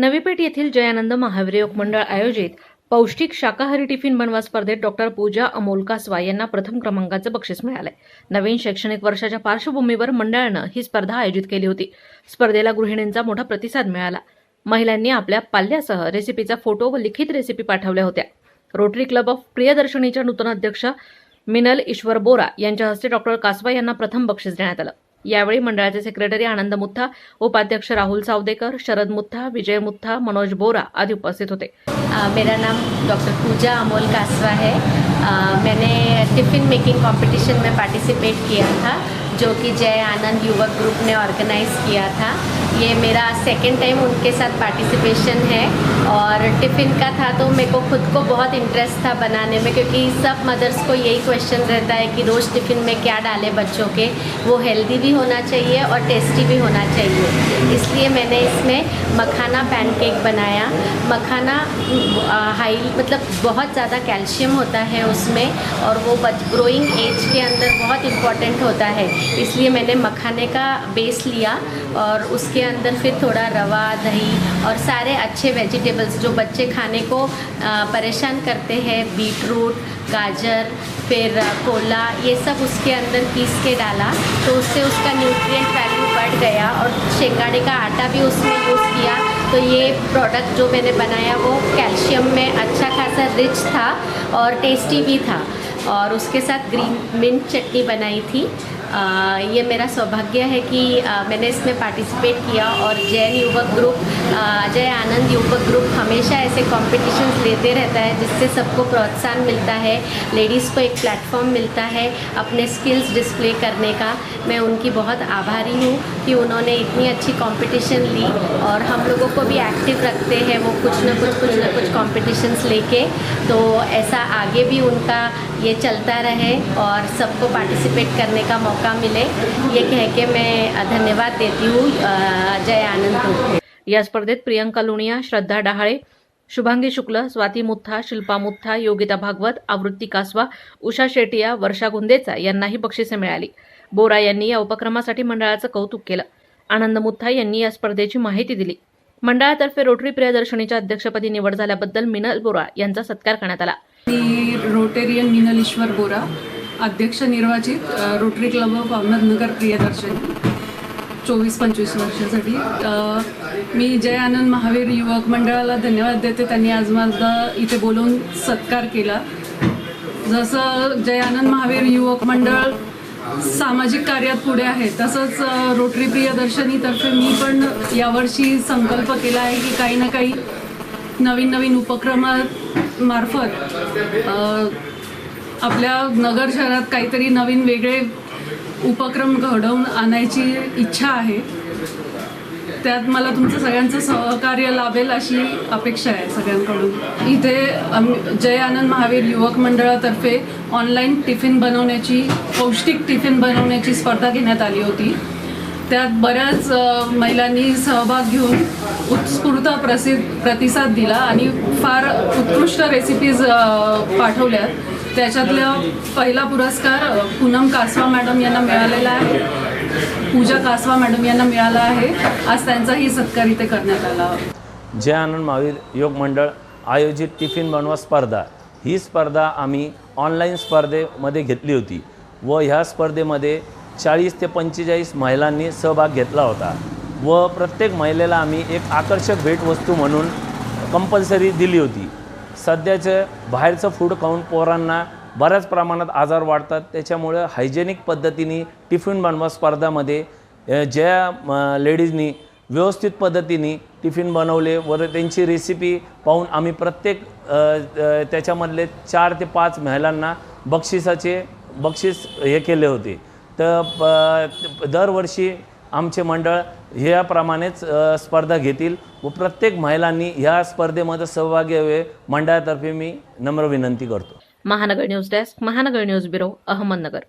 नवीपेठ येथील जयानंद महावीर योग मंडळ आयोजित पौष्टिक शाकाहारी टिफिन बनवा स्पर्धेत डॉक्टर पूजा अमोल कासवा यांना प्रथम क्रमांकाचं बक्षीस मिळालंय. नवीन शैक्षणिक वर्षाच्या पार्श्वभूमीवर मंडळानं ही स्पर्धा आयोजित केली होती. स्पर्धेला गृहिणींचा मोठा प्रतिसाद मिळाला. महिलांनी आपल्या पाल्यासह रेसिपीचा फोटो व लिखित रेसिपी पाठवल्या होत्या. रोटरी क्लब ऑफ प्रियदर्शनीच्या नूतन अध्यक्ष मिनल ईश्वर बोरा यांच्या हस्ते डॉक्टर कासवा यांना प्रथम बक्षीस देण्यात आलं. यावेळी मंडळाचे सेक्रेटरी आनंद मुथा उपाध्यक्ष राहुल सावदेकर शरद मुथा विजय मुथा मनोज बोरा आदी उपस्थित होते. मेरा नाम डॉक्टर पूजा अमोल कासवा है। आ, मैंने टिफ़िन मेकिंग कंपटीशन में पार्टिसिपेट किया था। जो कि जय आनंद युवक ग्रुप ने ऑर्गेनाइज किया था। ये मेरा सेकेंड टाइम उनके साथ पार्टिसिपेशन है और टिफ़िन का था तो मेरे को खुद को बहुत इंटरेस्ट था बनाने में क्योंकि सब मदर्स को यही क्वेश्चन रहता है कि रोज़ टिफ़िन में क्या डालें बच्चों के। वो हेल्दी भी होना चाहिए और टेस्टी भी होना चाहिए। इसलिए मैंने इसमें मखाना पैनकेक बनाया। मखाना हाई मतलब बहुत ज़्यादा कैल्शियम होता है उसमें और वो ग्रोइंग एज के अंदर बहुत इंपॉर्टेंट होता है। इसलिए मैंने मखाने का बेस लिया और उसके अंदर फिर थोड़ा रवा, दही और सारे अच्छे वेजिटेबल्स जो बच्चे खाने को परेशान करते हैं बीट रूट गाजर, फिर कोला, ये सब उसके अंदर पीस के डाला तो उससे उसका न्यूट्रिएंट वैल्यू बढ़ गया और शेंगाड़े का आटा भी उसमें यूज़ किया। तो ये प्रोडक्ट जो मैंने बनाया वो कैल्शियम में अच्छा खासा रिच था और टेस्टी भी था और उसके साथ ग्रीन मिंट चटनी बनाई थी। ये मेरा सौभाग्य है कि अ, मैंने इसमें पार्टिसिपेट किया और जैन युवक ग्रुप अजय आनंद युवक ग्रुप हमेशा ऐसे कॉम्पिटिशन्स लेते रहता है जिससे सबको प्रोत्साहन मिलता है लेडीज़ को एक प्लेटफॉर्म मिलता है अपने स्किल्स डिस्प्ले करने का। मैं उनकी बहुत आभारी हूँ कि उन्होंने इतनी अच्छी कॉम्पिटिशन ली और हम लोगों को भी एक्टिव रखते हैं वो कुछ ना कुछ कुछ ना कुछ कॉम्पिटिशन्स लेके। तो ऐसा आगे भी उनका ये चलता रहे और सबको पार्टिसिपेट करने का मौका मिले। ये कह के मैं धन्यवाद देती हूँ अजय जय आनंद हो। या स्पर्धेत प्रियंका लुणिया श्रद्धा डहाळे शुभांगी शुक्ल स्वाती मुथा शिल्पा मुथा योगिता भागवत आवृत्ती कासवा उषा शेटिया वर्षा गुंदेचा यांनाही बक्षिसे मिळाली. बोरा यांनी या उपक्रमासाठी मंडळाचं कौतुक केलं. आनंद मुथा यांनी या स्पर्धेची माहिती दिली. मंडळातर्फे रोटरी प्रियदर्शनीच्या अध्यक्षपदी निवड झाल्याबद्दल मिनल बोरा यांचा सत्कार करण्यात आला. मी रोटेरियन मिनल ईश्वर बोरा अध्यक्ष निर्वाचित Rotary Club of Ahmednagar Priyadarshini चोवीस पंचवीस वर्षासाठी मी जय आनंद महावीर युवक मंडळाला धन्यवाद देते. त्यांनी आज माझा इथे बोलवून सत्कार केला. जसं जय आनंद महावीर युवक मंडळ सामाजिक कार्यात पुढे आहे तसंच रोटरी प्रियदर्शनीतर्फे मी पण यावर्षी संकल्प केला आहे की काही ना काही नवीन नवीन उपक्रमात मार्फत आपल्या नगर शहरात काहीतरी नवीन वेगळे उपक्रम घडवून आणायची इच्छा आहे. त्यात मला तुमचं सगळ्यांचं सहकार्य लाभेल अशी अपेक्षा आहे सगळ्यांकडून. इथे जय आनंद महावीर युवक मंडळातर्फे ऑनलाईन टिफिन बनवण्याची पौष्टिक टिफिन बनवण्याची स्पर्धा घेण्यात आली होती. त्यात बऱ्याच महिलांनी सहभाग घेऊन उत्स्फूर्त प्रसि प्रतिसाद दिला आणि फार उत्कृष्ट रेसिपीज पाठवल्यात. त्याच्यातला पहिला पुरस्कार पूनम कासवा मॅडम यांना मिळालेला आहे. पूजा कासवा मॅडम यांना मिळाला आहे. आज त्यांचाही सत्कार इथे करण्यात आला. जय आनंद महावीर योग मंडळ आयोजित टिफिन बनवा स्पर्धा. ही स्पर्धा आम्ही ऑनलाईन स्पर्धेमध्ये घेतली होती व ह्या स्पर्धेमध्ये चाळीस ते पंचेचाळीस महिलांनी सहभाग घेतला होता व प्रत्येक महिलेला आम्ही एक आकर्षक भेटवस्तू म्हणून कंपल्सरी दिली होती. सध्याचं बाहेरचं फूड खाऊन पोरांना बऱ्याच प्रमाणात आजार वाढतात. त्याच्यामुळं हायजेनिक पद्धतीने टिफिन बनवा स्पर्धामध्ये ज्या लेडीजनी व्यवस्थित पद्धतीने टिफिन बनवले व त्यांची रेसिपी पाहून आम्ही प्रत्येक त्याच्यामधले चार ते पाच महिलांना बक्षिसाचे बक्षीस हे केले होते. तर दरवर्षी आमचे मंडळ ह्याप्रमाणेच स्पर्धा घेतील व प्रत्येक महिलांनी ह्या स्पर्धेमध्ये सहभागी व्हावे मंडळातर्फे मी नम्र विनंती करतो. Mahanagar news desk Mahanagar news bureau Ahmednagar.